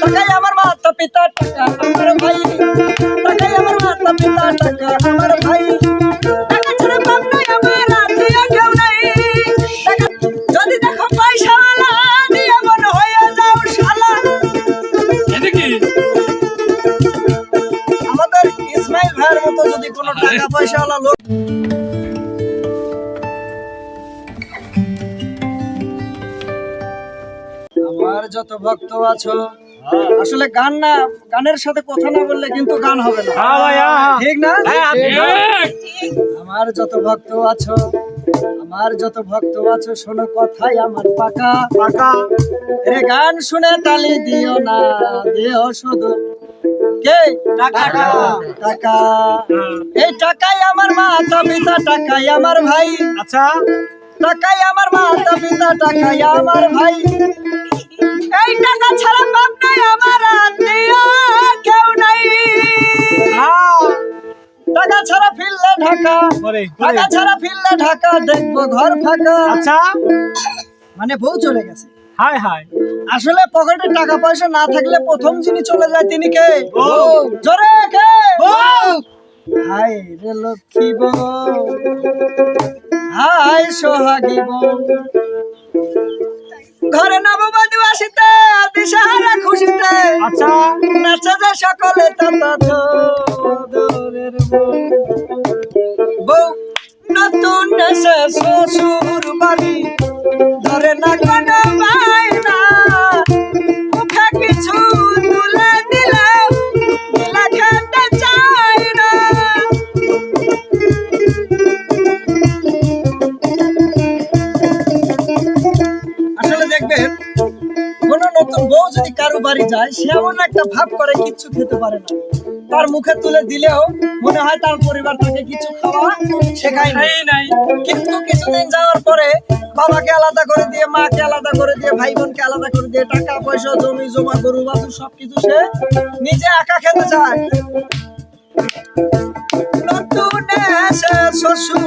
টাকাই আমার মাতা পিতা টাকা আমার ভাই। টাকাই আমার মাতা পিতা টাকা আমার ভাই। টাকা ছাড়া বাপ নাই আমার আত্মীয় কেউ নাই। যদি দেখো পয়সাওয়ালা দিয়ে মনে হয়ে যাও শালা। আমাদের ইসমাইল ভাইয়ের মতো যদি কোনো টাকা পয়সাওয়ালা লোক আমার যত ভক্ত আছো আসলে গান না গানের সাথে কথা না বললে কিন্তু গান হবে না। হ্যাঁ হ্যাঁ। ঠিক না? আমার যত ভক্ত আছো আমার যত ভক্ত আছো শোনো কথাই আমার পাকা। পাকা। রে গান শুনে তালি দিও না দিও শুধু। কে? টাকা। টাকা। এই টাকাই আমার মাতা পিতা টাকাই আমার ভাই। আচ্ছা। টাকাই আমার মাতা পিতা টাকাই আমার ভাই। এই টাকা ছাড়া নাই আমার আত্মীয় কেউ নাই। হ্যাঁ। টাকা ছাড়া ফিরলে ঢাকা। টাকা ছাড়া ফিরলে ঢাকা দেখব ঘর ফাঁকা। আচ্ছা। মানে বউ চলে গেছে। হাই হাই আসলে পকেটে টাকা পয়সা না থাকলে প্রথম যিনি চলে যায় তিনি কে? জোরে কে? হাই রে লক্ষ্মী বউ। হাই সোহাগী বউ। ঘরে নববধূ আসিতে দিশাহারা খুশিতে। আচ্ছা। নাচে যে সকলে তাতা দোরের বউ। নতুন শ্বশুর বাড়ি ধরে না কোনো মায়না বাড়ি যায় সে এমন একটা ভাব করে কিচ্ছু খেতে পারে না। তার মুখে তুলে দিলেও মনে হয় তার পরিবার তাকে কিছু খাওয়া শেখায় নাই। কিন্তু কিছুদিন যাওয়ার পরে বাবাকে আলাদা করে দিয়ে মাকে আলাদা করে দিয়ে ভাই বোনকে আলাদা করে দিয়ে টাকা পয়সা জমি জমা গরু বাছুর সবকিছু সে নিজে একা খেতে চায়। নতুন শ্বশুর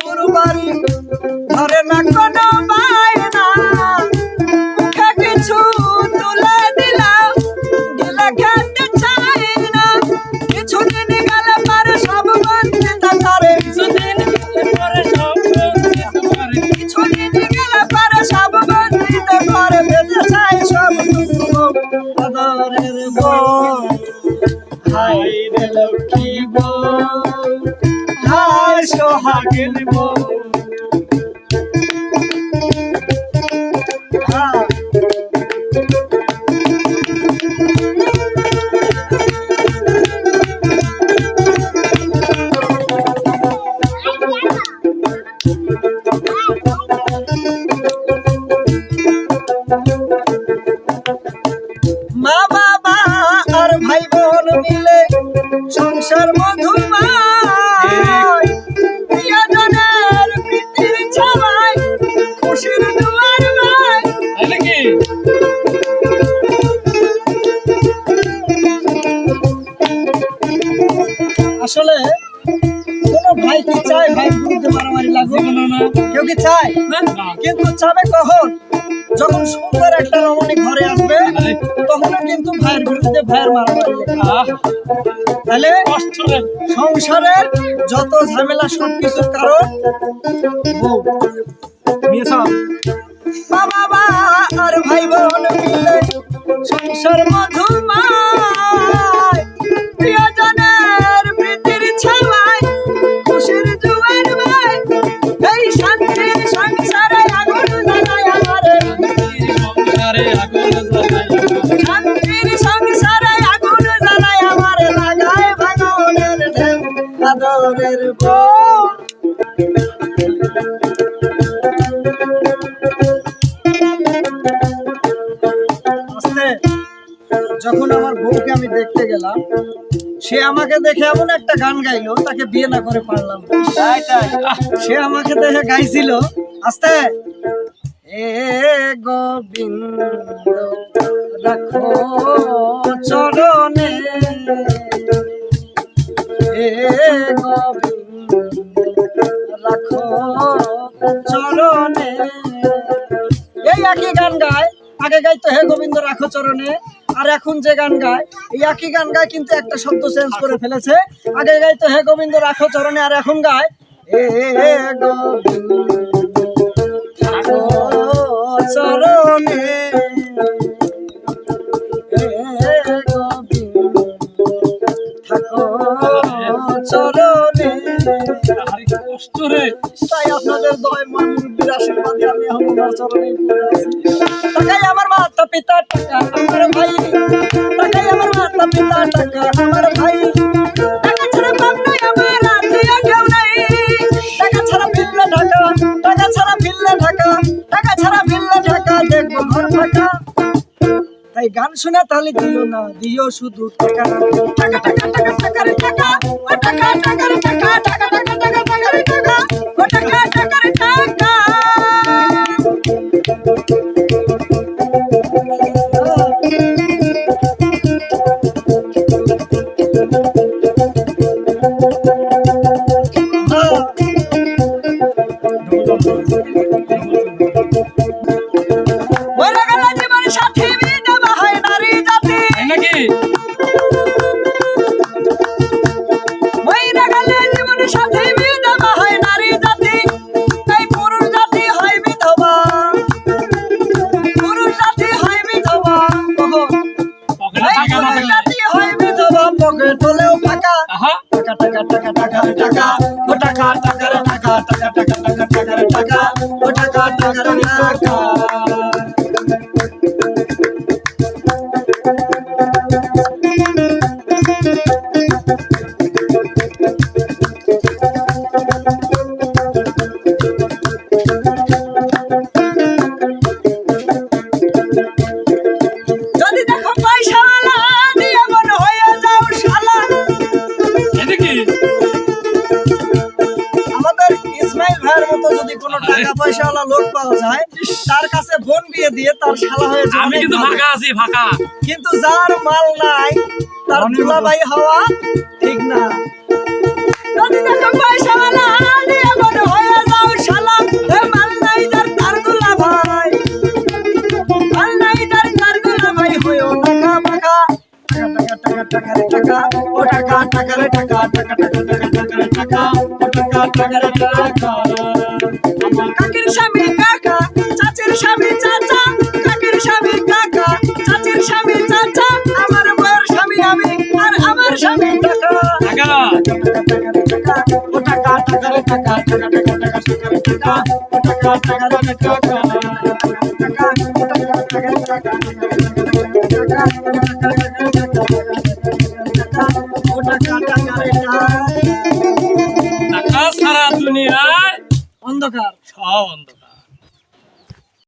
হাই সোহাগের বউ আসলে কোন ভাই কি চায়? ভাই বিরুদ্ধে মারামারি জীবনও না কেউ কি চায়? কিন্তু চাবে কখন? যখন সুন্দর একটা রমণী ঘরে আসবে তখনও কিন্তু ভাইয়ের বিরুদ্ধে ভাইয়ের মারামারি তাহলে সংসারের যত ঝামেলা সবকিছুর কারণ বউ। নিয়ে বাবা আর ভাই বোন মিলে সংসার মধুমায়। যখন আমার বউকে আমি দেখতে গেলাম সে আমাকে দেখে এমন একটা গান গাইলো তাকে বিয়ে না করে পারলাম সে আমাকে দেখে গাইছিল আস্তে। এ গোবিন্দ রাখো চরণে। এ গোবিন্দ। গাইতো হে গোবিন্দ, রাখো চরণে। আর এখন যে গান গায়, এই একই গান গায় কিন্তু একটা শব্দ চেঞ্জ করে ফেলেছে। আগে গাইতো হে গোবিন্দ, রাখো চরণে, আর এখন গায় হে গোবিন্দ। রাখো চরণে তাই আপনাদের দয় মন মুরব্বীর আমি ওনার চরণে টাকাই আমার মাতা পিতা, টাকা আমার ভাই। টাকাই আমার মাতা পিতা, টাকা আমার ভাই। টাকা ছাড়া আমার ছাড়া ফিরলে ঢাকা, টাকা ছাড়া ফিরলে ঢাকা, টাকা ছাড়া ফিরলে ঢাকা, দেখব তাই গান শুনে তাহলে দিও না, দিও শুধু টাকা। টাকা টাকা টাকা টাকা। টাকা পাওয়া যায়। তার কাছে বোন বিয়ে দিয়ে তার শালা হয়ে আমি কিন্তু ফাঁকা আছি ফাঁকা। কিন্তু যার মাল নাই তার দুলা ভাই হওয়া ঠিক না। যদি দেখো পয়সাওয়ালা দিয়ে মনে হয়ে যাও শালা। এ মাল নাই যার তার দুলা ভাই মাল নাই যার তার দুলা ভাই হয়েও টাকা পাকা টাকা টাকা টাকা টাকা ও টাকা টাকা টাকা টাকা টাকা টাকা টাকা রে টাকা। ও টাকা টাকা রে টাকা। টাকা রে